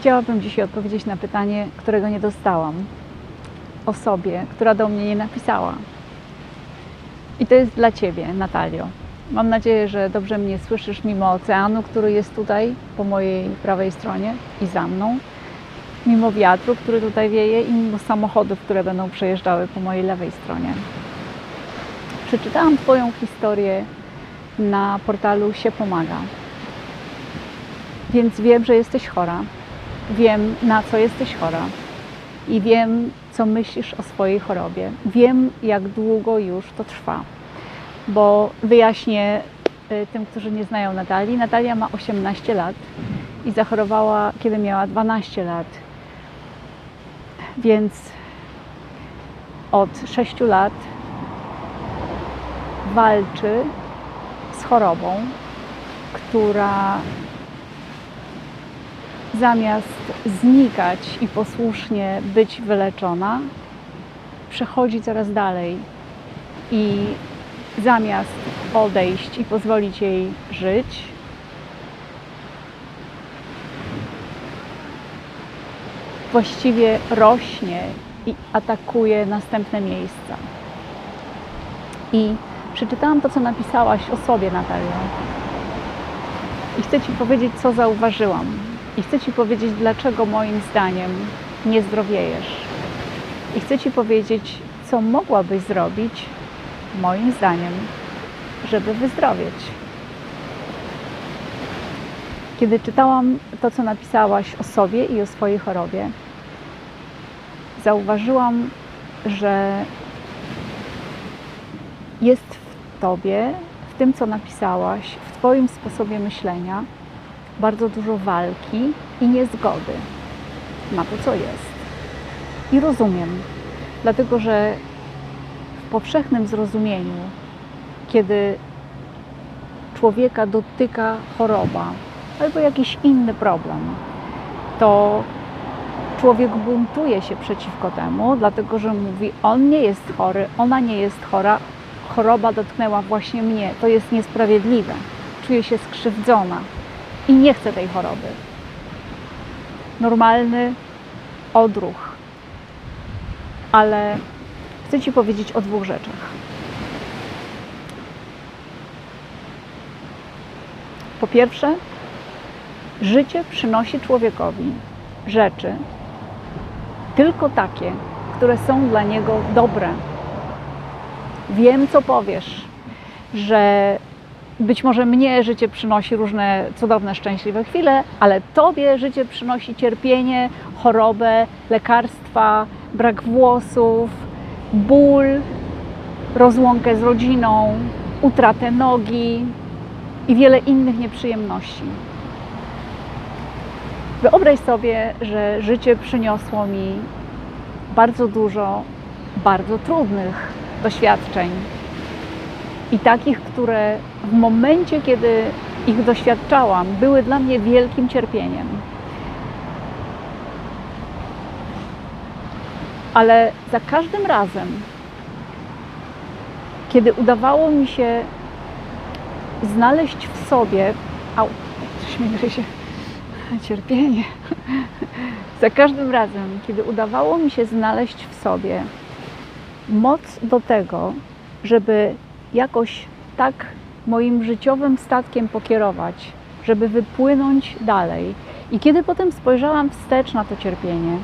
Chciałabym dzisiaj odpowiedzieć na pytanie, którego nie dostałam. Osobie, która do mnie nie napisała. I to jest dla Ciebie, Natalio. Mam nadzieję, że dobrze mnie słyszysz mimo oceanu, który jest tutaj po mojej prawej stronie i za mną, mimo wiatru, który tutaj wieje i mimo samochodów, które będą przejeżdżały po mojej lewej stronie. Przeczytałam Twoją historię na portalu się pomaga. Więc wiem, że jesteś chora. Wiem, na co jesteś chora. I wiem, co myślisz o swojej chorobie. Wiem, jak długo już to trwa. Bo wyjaśnię y, tym, którzy nie znają Natalii. Natalia ma 18 lat i zachorowała, kiedy miała 12 lat. Więc od 6 lat walczy z chorobą, która zamiast znikać i posłusznie być wyleczona, przechodzi coraz dalej i zamiast odejść i pozwolić jej żyć, właściwie rośnie i atakuje następne miejsca. I przeczytałam to, co napisałaś o sobie, Natalia. I chcę Ci powiedzieć, co zauważyłam. I chcę Ci powiedzieć, dlaczego moim zdaniem nie zdrowiejesz. I chcę Ci powiedzieć, co mogłabyś zrobić, moim zdaniem, żeby wyzdrowieć. Kiedy czytałam to, co napisałaś o sobie i o swojej chorobie, zauważyłam, że jest w Tobie, w tym, co napisałaś, w Twoim sposobie myślenia, bardzo dużo walki i niezgody. Na to, co jest. I rozumiem, dlatego że w powszechnym zrozumieniu, kiedy człowieka dotyka choroba albo jakiś inny problem, to człowiek buntuje się przeciwko temu, dlatego że mówi: On nie jest chory, ona nie jest chora, choroba dotknęła właśnie mnie, to jest niesprawiedliwe, czuję się skrzywdzona i nie chcę tej choroby. Normalny odruch. Ale chcę Ci powiedzieć o dwóch rzeczach. Po pierwsze, życie przynosi człowiekowi rzeczy tylko takie, które są dla niego dobre. Wiem, co powiesz, że być może mnie życie przynosi różne cudowne, szczęśliwe chwile, ale tobie życie przynosi cierpienie, chorobę, lekarstwa, brak włosów, ból, rozłąkę z rodziną, utratę nogi i wiele innych nieprzyjemności. Wyobraź sobie, że życie przyniosło mi bardzo dużo bardzo trudnych doświadczeń i takich, które w momencie, kiedy ich doświadczałam, były dla mnie wielkim cierpieniem. Ale za każdym razem, kiedy udawało mi się znaleźć w sobie, au, mi gryzie, cierpienie. Za każdym razem, kiedy udawało mi się znaleźć w sobie moc do tego, żeby jakoś tak moim życiowym statkiem pokierować, żeby wypłynąć dalej. I kiedy potem spojrzałam wstecz na to cierpienie,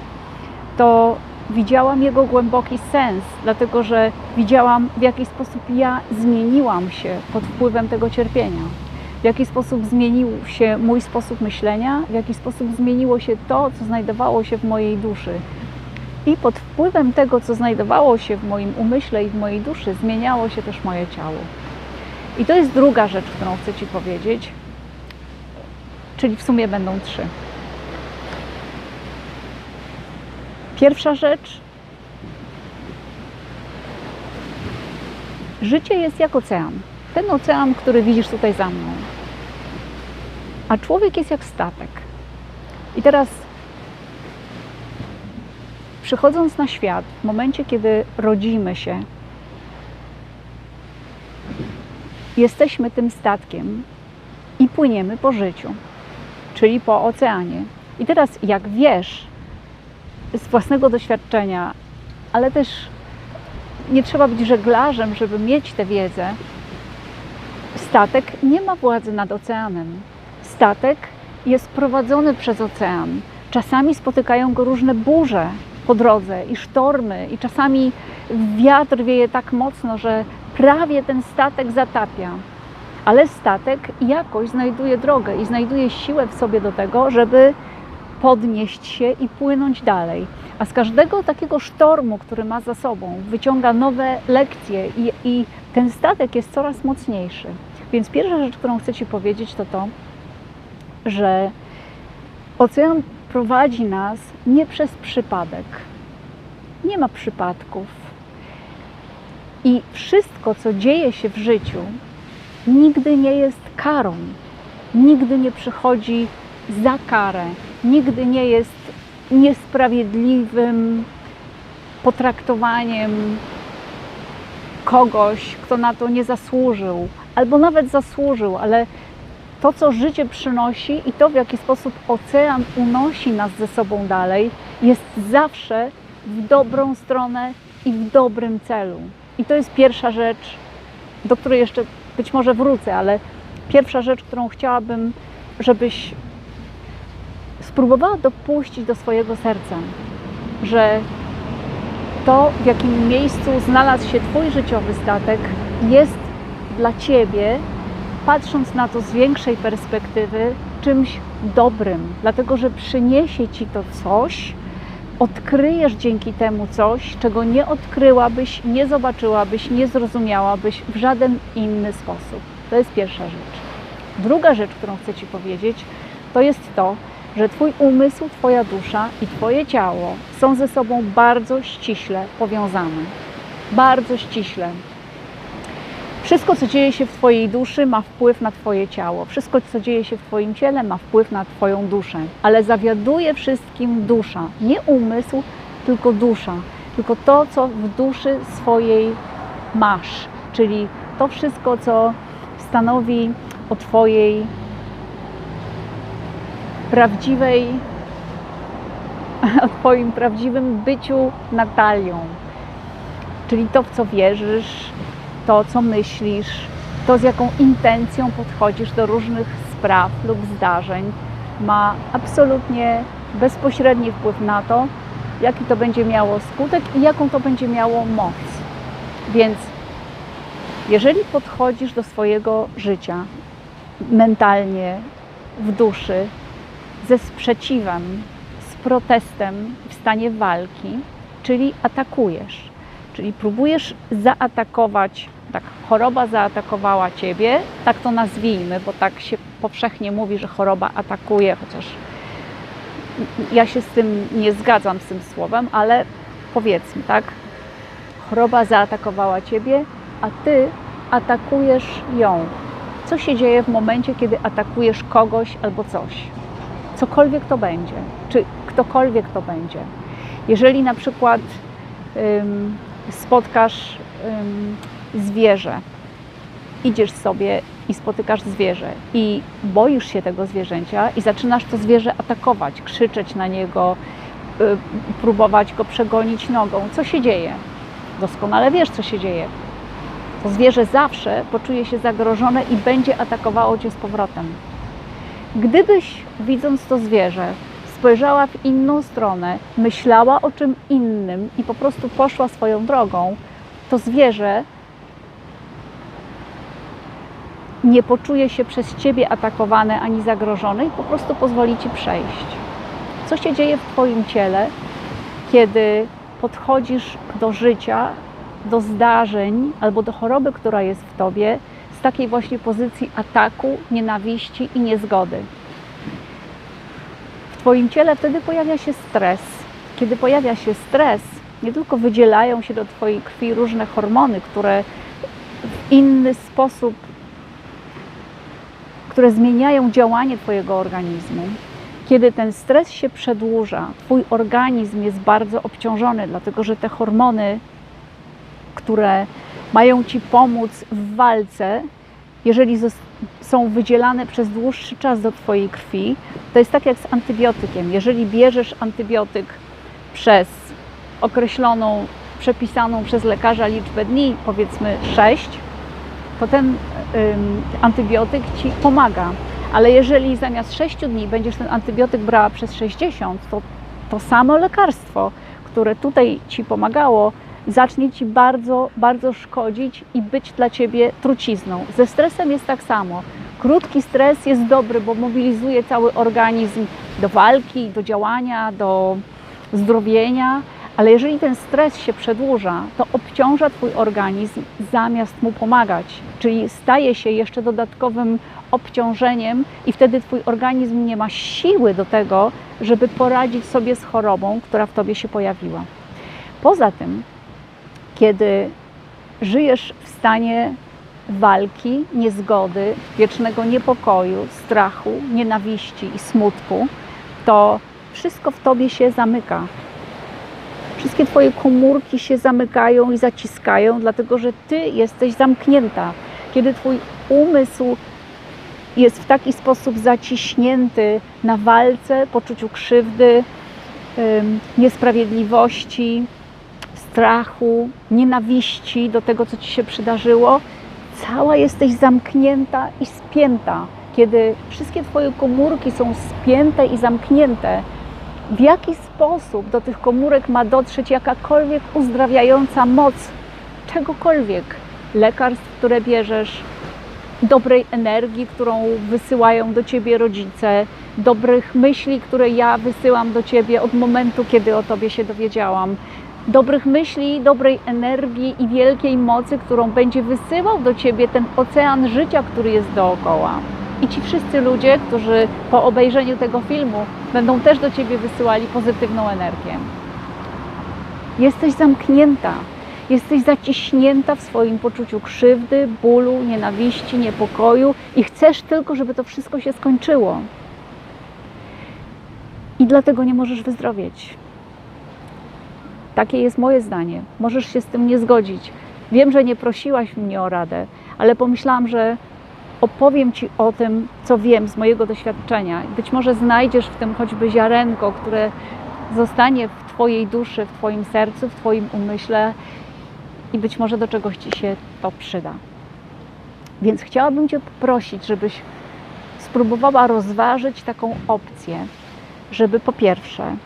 to widziałam jego głęboki sens, dlatego że widziałam, w jaki sposób ja zmieniłam się pod wpływem tego cierpienia. W jaki sposób zmienił się mój sposób myślenia, w jaki sposób zmieniło się to, co znajdowało się w mojej duszy. I pod wpływem tego, co znajdowało się w moim umyśle i w mojej duszy, zmieniało się też moje ciało. I to jest druga rzecz, którą chcę Ci powiedzieć, czyli w sumie będą trzy. Pierwsza rzecz. Życie jest jak ocean. Ten ocean, który widzisz tutaj za mną. A człowiek jest jak statek. I teraz przychodząc na świat, w momencie, kiedy rodzimy się, jesteśmy tym statkiem i płyniemy po życiu, czyli po oceanie. I teraz, jak wiesz z własnego doświadczenia, ale też nie trzeba być żeglarzem, żeby mieć tę wiedzę, statek nie ma władzy nad oceanem. Statek jest prowadzony przez ocean. Czasami spotykają go różne burze po drodze i sztormy, i czasami wiatr wieje tak mocno, że prawie ten statek zatapia. Ale statek jakoś znajduje drogę i znajduje siłę w sobie do tego, żeby podnieść się i płynąć dalej. A z każdego takiego sztormu, który ma za sobą, wyciąga nowe lekcje i, i ten statek jest coraz mocniejszy. Więc pierwsza rzecz, którą chcę Ci powiedzieć, to to, że ocean prowadzi nas nie przez przypadek. Nie ma przypadków. I wszystko, co dzieje się w życiu, nigdy nie jest karą. Nigdy nie przychodzi za karę. Nigdy nie jest niesprawiedliwym potraktowaniem kogoś, kto na to nie zasłużył, albo nawet zasłużył, ale to, co życie przynosi i to, w jaki sposób ocean unosi nas ze sobą dalej, jest zawsze w dobrą stronę i w dobrym celu. I to jest pierwsza rzecz, do której jeszcze być może wrócę, ale pierwsza rzecz, którą chciałabym, żebyś spróbowała dopuścić do swojego serca, że to, w jakim miejscu znalazł się Twój życiowy statek, jest dla Ciebie, patrząc na to z większej perspektywy, czymś dobrym, dlatego że przyniesie Ci to coś, odkryjesz dzięki temu coś, czego nie odkryłabyś, nie zobaczyłabyś, nie zrozumiałabyś w żaden inny sposób. To jest pierwsza rzecz. Druga rzecz, którą chcę Ci powiedzieć, to jest to, że Twój umysł, Twoja dusza i Twoje ciało są ze sobą bardzo ściśle powiązane. Bardzo ściśle. Wszystko, co dzieje się w Twojej duszy, ma wpływ na Twoje ciało. Wszystko, co dzieje się w Twoim ciele, ma wpływ na Twoją duszę. Ale zawiaduje wszystkim dusza. Nie umysł, tylko dusza. Tylko to, co w duszy swojej masz. Czyli to wszystko, co stanowi o Twojej prawdziwej, o Twoim prawdziwym byciu Natalią. Czyli to, w co wierzysz, to, co myślisz, to, z jaką intencją podchodzisz do różnych spraw lub zdarzeń, ma absolutnie bezpośredni wpływ na to, jaki to będzie miało skutek i jaką to będzie miało moc. Więc jeżeli podchodzisz do swojego życia mentalnie, w duszy, ze sprzeciwem, z protestem w stanie walki, czyli atakujesz, czyli próbujesz zaatakować, tak, choroba zaatakowała ciebie, tak to nazwijmy, bo tak się powszechnie mówi, że choroba atakuje, chociaż ja się z tym nie zgadzam z tym słowem, ale powiedzmy, tak, choroba zaatakowała ciebie, a ty atakujesz ją. Co się dzieje w momencie, kiedy atakujesz kogoś albo coś? cokolwiek to będzie, czy ktokolwiek to będzie. Jeżeli na przykład spotkasz zwierzę, idziesz sobie i spotykasz zwierzę i boisz się tego zwierzęcia i zaczynasz to zwierzę atakować, krzyczeć na niego, y, próbować go przegonić nogą, co się dzieje? Doskonale wiesz, co się dzieje. To zwierzę zawsze poczuje się zagrożone i będzie atakowało cię z powrotem. Gdybyś, widząc to zwierzę, spojrzała w inną stronę, myślała o czym innym i po prostu poszła swoją drogą, to zwierzę nie poczuje się przez ciebie atakowane ani zagrożone i po prostu pozwoli ci przejść. Co się dzieje w Twoim ciele, kiedy podchodzisz do życia, do zdarzeń albo do choroby, która jest w tobie, z takiej właśnie pozycji ataku, nienawiści i niezgody. W Twoim ciele wtedy pojawia się stres. Kiedy pojawia się stres, nie tylko wydzielają się do Twojej krwi różne hormony, które w inny sposób, które zmieniają działanie Twojego organizmu. Kiedy ten stres się przedłuża, Twój organizm jest bardzo obciążony, dlatego że te hormony, które mają Ci pomóc w walce, jeżeli są wydzielane przez dłuższy czas do Twojej krwi, to jest tak jak z antybiotykiem. Jeżeli bierzesz antybiotyk przez określoną, przepisaną przez lekarza liczbę dni, powiedzmy 6, to ten ym, antybiotyk Ci pomaga. Ale jeżeli zamiast 6 dni będziesz ten antybiotyk brała przez 60, to to samo lekarstwo, które tutaj Ci pomagało, zacznie Ci bardzo, bardzo szkodzić i być dla Ciebie trucizną. Ze stresem jest tak samo. Krótki stres jest dobry, bo mobilizuje cały organizm do walki, do działania, do zdrowienia, ale jeżeli ten stres się przedłuża, to obciąża Twój organizm zamiast mu pomagać, czyli staje się jeszcze dodatkowym obciążeniem i wtedy Twój organizm nie ma siły do tego, żeby poradzić sobie z chorobą, która w Tobie się pojawiła. Poza tym, kiedy żyjesz w stanie walki, niezgody, wiecznego niepokoju, strachu, nienawiści i smutku, to wszystko w tobie się zamyka. Wszystkie twoje komórki się zamykają i zaciskają, dlatego że ty jesteś zamknięta. Kiedy twój umysł jest w taki sposób zaciśnięty na walce, poczuciu krzywdy, niesprawiedliwości, strachu, nienawiści do tego, co ci się przydarzyło, cała jesteś zamknięta i spięta. Kiedy wszystkie Twoje komórki są spięte i zamknięte, w jaki sposób do tych komórek ma dotrzeć jakakolwiek uzdrawiająca moc czegokolwiek, lekarstw, które bierzesz, dobrej energii, którą wysyłają do Ciebie rodzice, dobrych myśli, które ja wysyłam do Ciebie od momentu, kiedy o Tobie się dowiedziałam, dobrych myśli, dobrej energii i wielkiej mocy, którą będzie wysyłał do Ciebie ten ocean życia, który jest dookoła. I ci wszyscy ludzie, którzy po obejrzeniu tego filmu będą też do Ciebie wysyłali pozytywną energię. Jesteś zamknięta, jesteś zaciśnięta w swoim poczuciu krzywdy, bólu, nienawiści, niepokoju i chcesz tylko, żeby to wszystko się skończyło. I dlatego nie możesz wyzdrowieć. Takie jest moje zdanie. Możesz się z tym nie zgodzić. Wiem, że nie prosiłaś mnie o radę, ale pomyślałam, że opowiem Ci o tym, co wiem z mojego doświadczenia. Być może znajdziesz w tym choćby ziarenko, które zostanie w Twojej duszy, w Twoim sercu, w Twoim umyśle i być może do czegoś Ci się to przyda. Więc chciałabym Cię poprosić, żebyś spróbowała rozważyć taką opcję, żeby po pierwsze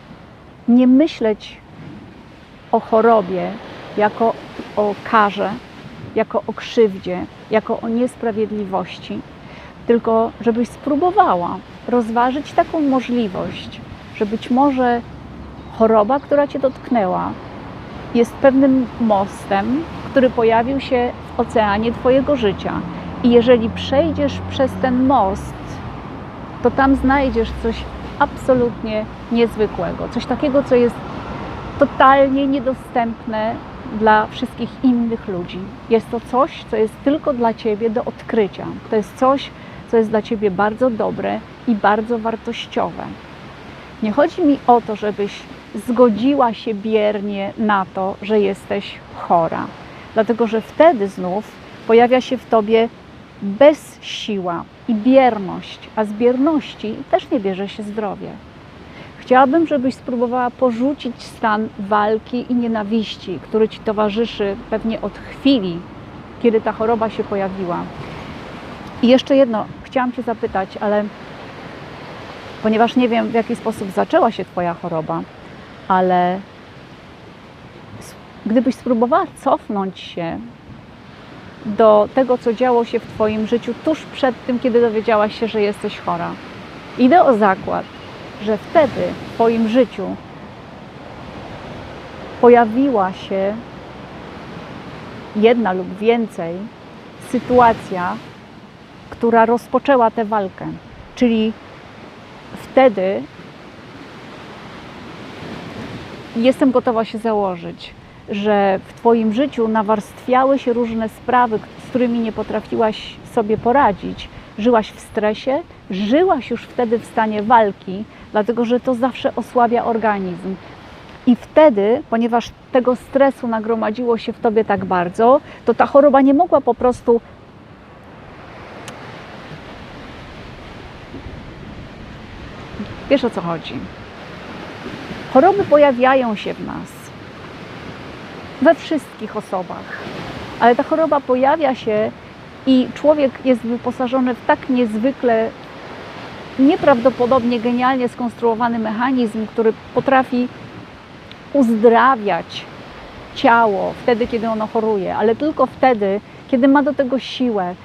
nie myśleć o chorobie jako o karze, jako o krzywdzie, jako o niesprawiedliwości, tylko żebyś spróbowała rozważyć taką możliwość, że być może choroba, która cię dotknęła, jest pewnym mostem, który pojawił się w oceanie Twojego życia. I jeżeli przejdziesz przez ten most, to tam znajdziesz coś absolutnie niezwykłego, coś takiego, co jest totalnie niedostępne dla wszystkich innych ludzi. Jest to coś, co jest tylko dla Ciebie do odkrycia. To jest coś, co jest dla Ciebie bardzo dobre i bardzo wartościowe. Nie chodzi mi o to, żebyś zgodziła się biernie na to, że jesteś chora, dlatego że wtedy znów pojawia się w Tobie bezsiła i bierność, a z bierności też nie bierze się zdrowie. Chciałabym, żebyś spróbowała porzucić stan walki i nienawiści, który ci towarzyszy pewnie od chwili, kiedy ta choroba się pojawiła. I jeszcze jedno, chciałam Cię zapytać, ale ponieważ nie wiem, w jaki sposób zaczęła się Twoja choroba, ale gdybyś spróbowała cofnąć się do tego, co działo się w Twoim życiu tuż przed tym, kiedy dowiedziałaś się, że jesteś chora. Idę o zakład, że wtedy w Twoim życiu pojawiła się jedna lub więcej sytuacja, która rozpoczęła tę walkę. Czyli wtedy jestem gotowa się założyć, że w Twoim życiu nawarstwiały się różne sprawy, z którymi nie potrafiłaś sobie poradzić. Żyłaś w stresie, żyłaś już wtedy w stanie walki, dlatego że to zawsze osłabia organizm. I wtedy, ponieważ tego stresu nagromadziło się w tobie tak bardzo, to ta choroba nie mogła po prostu Wiesz o co chodzi. Choroby pojawiają się w nas, we wszystkich osobach, ale ta choroba pojawia się i człowiek jest wyposażony w tak niezwykle nieprawdopodobnie genialnie skonstruowany mechanizm, który potrafi uzdrawiać ciało wtedy, kiedy ono choruje, ale tylko wtedy, kiedy ma do tego siłę,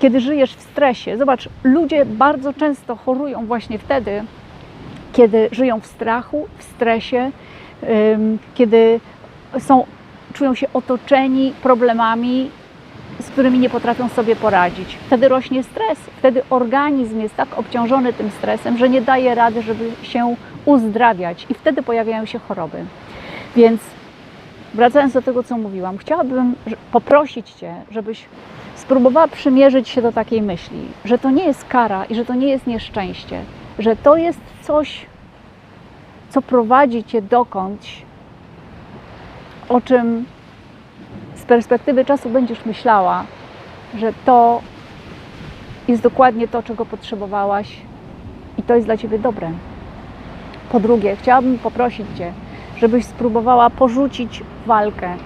kiedy żyjesz w stresie. Zobacz, ludzie bardzo często chorują właśnie wtedy, kiedy żyją w strachu, w stresie, kiedy są, czują się otoczeni problemami, z którymi nie potrafią sobie poradzić. Wtedy rośnie stres, wtedy organizm jest tak obciążony tym stresem, że nie daje rady, żeby się uzdrawiać i wtedy pojawiają się choroby. Więc wracając do tego, co mówiłam, chciałabym poprosić Cię, żebyś spróbowała przymierzyć się do takiej myśli, że to nie jest kara i że to nie jest nieszczęście, że to jest coś, co prowadzi Cię dokądś, o czym perspektywy czasu będziesz myślała, że to jest dokładnie to, czego potrzebowałaś i to jest dla Ciebie dobre. Po drugie, chciałabym poprosić Cię, żebyś spróbowała porzucić walkę.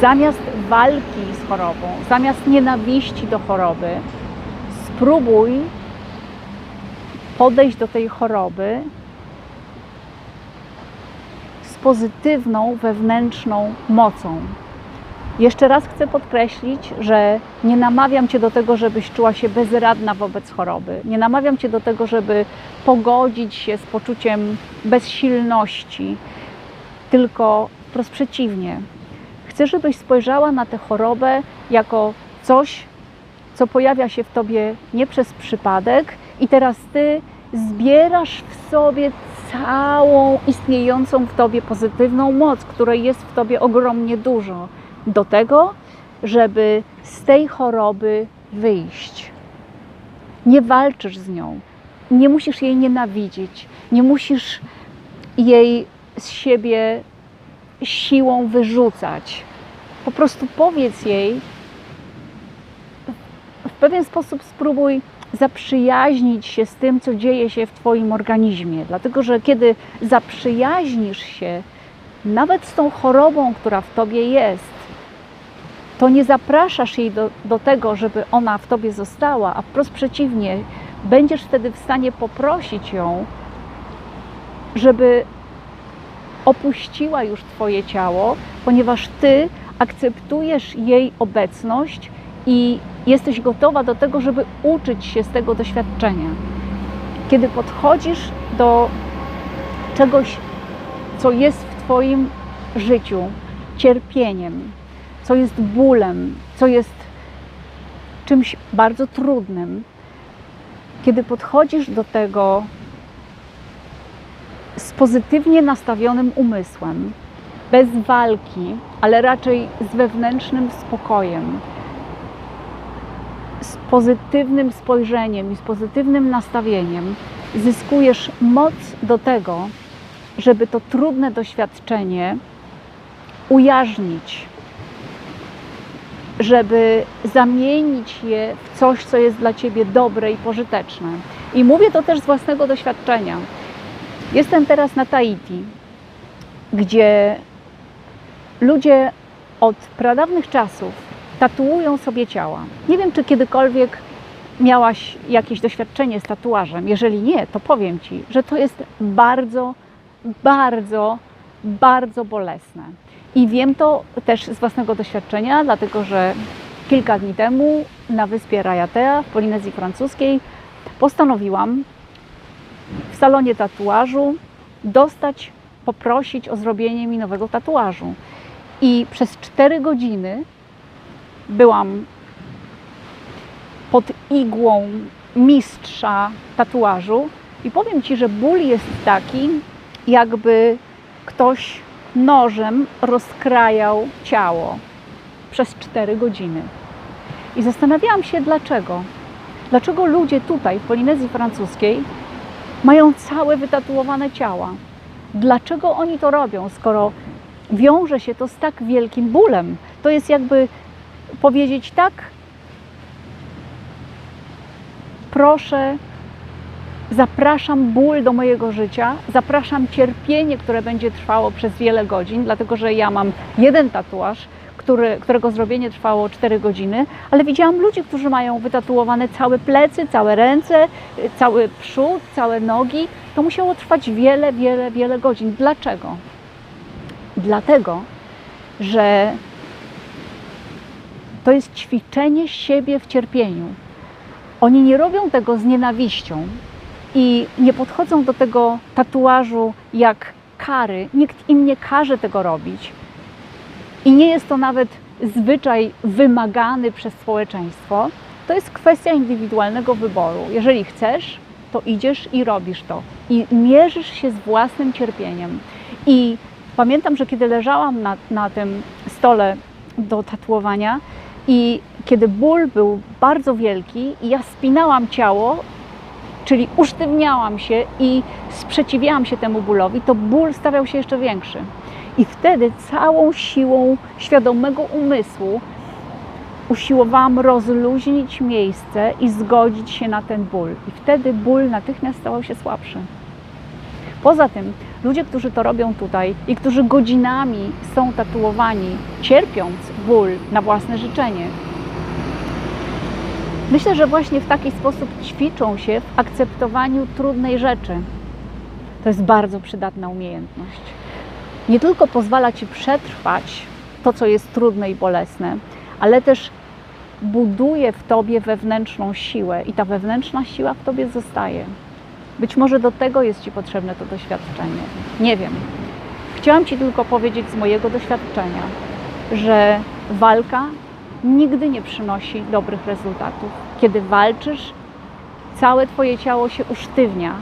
Zamiast walki z chorobą, zamiast nienawiści do choroby, spróbuj podejść do tej choroby pozytywną wewnętrzną mocą. Jeszcze raz chcę podkreślić, że nie namawiam Cię do tego, żebyś czuła się bezradna wobec choroby. Nie namawiam Cię do tego, żeby pogodzić się z poczuciem bezsilności, tylko wprost przeciwnie. Chcę, żebyś spojrzała na tę chorobę jako coś, co pojawia się w Tobie nie przez przypadek i teraz Ty zbierasz w sobie całą istniejącą w Tobie pozytywną moc, której jest w Tobie ogromnie dużo, do tego, żeby z tej choroby wyjść. Nie walczysz z nią, nie musisz jej nienawidzić, nie musisz jej z siebie siłą wyrzucać. Po prostu powiedz jej, w pewien sposób spróbuj zaprzyjaźnić się z tym, co dzieje się w Twoim organizmie. Dlatego, że kiedy zaprzyjaźnisz się nawet z tą chorobą, która w Tobie jest, to nie zapraszasz jej do, do tego, żeby ona w Tobie została, a wprost przeciwnie, będziesz wtedy w stanie poprosić ją, żeby opuściła już Twoje ciało, ponieważ Ty akceptujesz jej obecność i jesteś gotowa do tego, żeby uczyć się z tego doświadczenia. Kiedy podchodzisz do czegoś, co jest w Twoim życiu cierpieniem, co jest bólem, co jest czymś bardzo trudnym, kiedy podchodzisz do tego z pozytywnie nastawionym umysłem, bez walki, ale raczej z wewnętrznym spokojem, pozytywnym spojrzeniem i z pozytywnym nastawieniem, zyskujesz moc do tego, żeby to trudne doświadczenie ujarznić, żeby zamienić je w coś, co jest dla ciebie dobre i pożyteczne. I mówię to też z własnego doświadczenia. Jestem teraz na Tahiti, gdzie ludzie od pradawnych czasów tatuują sobie ciała. Nie wiem, czy kiedykolwiek miałaś jakieś doświadczenie z tatuażem. Jeżeli nie, to powiem ci, że to jest bardzo, bardzo, bardzo bolesne. I wiem to też z własnego doświadczenia, dlatego że kilka dni temu na wyspie Rajatea w Polinezji Francuskiej postanowiłam w salonie tatuażu dostać, poprosić o zrobienie mi nowego tatuażu. I przez 4 godziny byłam pod igłą mistrza tatuażu i powiem Ci, że ból jest taki, jakby ktoś nożem rozkrajał ciało przez 4 godziny. I zastanawiałam się dlaczego. Dlaczego ludzie tutaj w Polinezji Francuskiej mają całe wytatuowane ciała? Dlaczego oni to robią, skoro wiąże się to z tak wielkim bólem? To jest jakby powiedzieć tak, proszę, zapraszam ból do mojego życia, zapraszam cierpienie, które będzie trwało przez wiele godzin, dlatego że ja mam jeden tatuaż, który, którego zrobienie trwało 4 godziny, ale widziałam ludzi, którzy mają wytatuowane całe plecy, całe ręce, cały przód, całe nogi. To musiało trwać wiele, wiele, wiele godzin. Dlaczego? Dlatego, że to jest ćwiczenie siebie w cierpieniu. Oni nie robią tego z nienawiścią i nie podchodzą do tego tatuażu jak kary. Nikt im nie każe tego robić. I nie jest to nawet zwyczaj wymagany przez społeczeństwo. To jest kwestia indywidualnego wyboru. Jeżeli chcesz, to idziesz i robisz to. I mierzysz się z własnym cierpieniem. I pamiętam, że kiedy leżałam na, na tym stole do tatuowania i kiedy ból był bardzo wielki, ja spinałam ciało, czyli usztywniałam się i sprzeciwiałam się temu bólowi, to ból stawał się jeszcze większy. I wtedy całą siłą świadomego umysłu usiłowałam rozluźnić miejsce i zgodzić się na ten ból. I wtedy ból natychmiast stał się słabszy. Poza tym, ludzie, którzy to robią tutaj i którzy godzinami są tatuowani, cierpiąc ból na własne życzenie, myślę, że właśnie w taki sposób ćwiczą się w akceptowaniu trudnej rzeczy. To jest bardzo przydatna umiejętność nie tylko pozwala ci przetrwać to, co jest trudne i bolesne, ale też buduje w tobie wewnętrzną siłę i ta wewnętrzna siła w tobie zostaje. Być może do tego jest ci potrzebne to doświadczenie. Nie wiem. Chciałam ci tylko powiedzieć z mojego doświadczenia, że walka nigdy nie przynosi dobrych rezultatów. Kiedy walczysz, całe twoje ciało się usztywnia,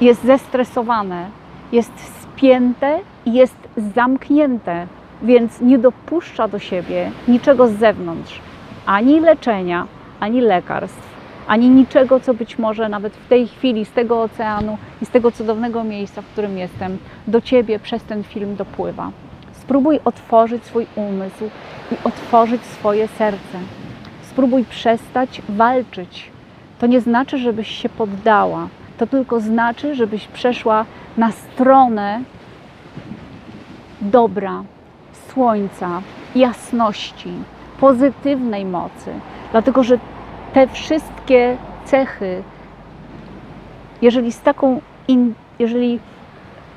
jest zestresowane, jest spięte i jest zamknięte, więc nie dopuszcza do siebie niczego z zewnątrz, ani leczenia, ani lekarstw, ani niczego, co być może nawet w tej chwili z tego oceanu i z tego cudownego miejsca, w którym jestem, do ciebie przez ten film dopływa. Spróbuj otworzyć swój umysł i otworzyć swoje serce. Spróbuj przestać walczyć. To nie znaczy, żebyś się poddała. To tylko znaczy, żebyś przeszła na stronę dobra, słońca, jasności, pozytywnej mocy. Dlatego, że te wszystkie cechy, jeżeli z taką, in, jeżeli,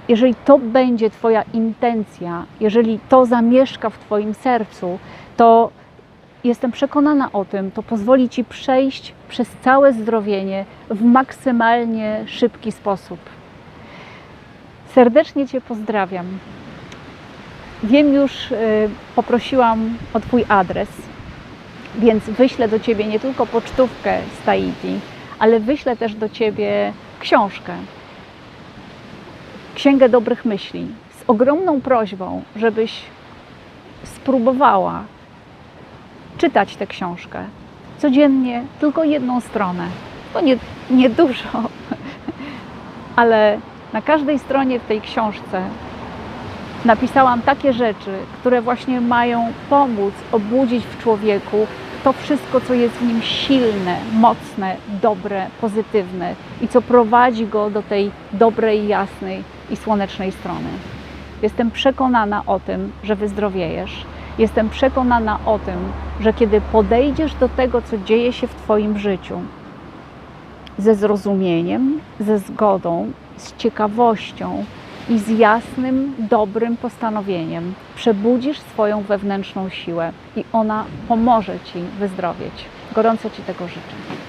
jeżeli to będzie Twoja intencja, jeżeli to zamieszka w Twoim sercu, to jestem przekonana o tym, to pozwoli Ci przejść przez całe zdrowienie w maksymalnie szybki sposób. Serdecznie Cię pozdrawiam. Wiem już, y, poprosiłam o Twój adres, więc wyślę do Ciebie nie tylko pocztówkę z Tahiti, ale wyślę też do Ciebie książkę. Księgę dobrych myśli. Z ogromną prośbą, żebyś spróbowała czytać tę książkę. Codziennie tylko jedną stronę. To nie, nie dużo, ale na każdej stronie w tej książce napisałam takie rzeczy, które właśnie mają pomóc obudzić w człowieku to wszystko, co jest w nim silne, mocne, dobre, pozytywne i co prowadzi go do tej dobrej, jasnej i słonecznej strony. Jestem przekonana o tym, że wyzdrowiejesz. Jestem przekonana o tym, że kiedy podejdziesz do tego, co dzieje się w Twoim życiu, ze zrozumieniem, ze zgodą, z ciekawością i z jasnym, dobrym postanowieniem przebudzisz swoją wewnętrzną siłę i ona pomoże Ci wyzdrowieć. Gorąco Ci tego życzę.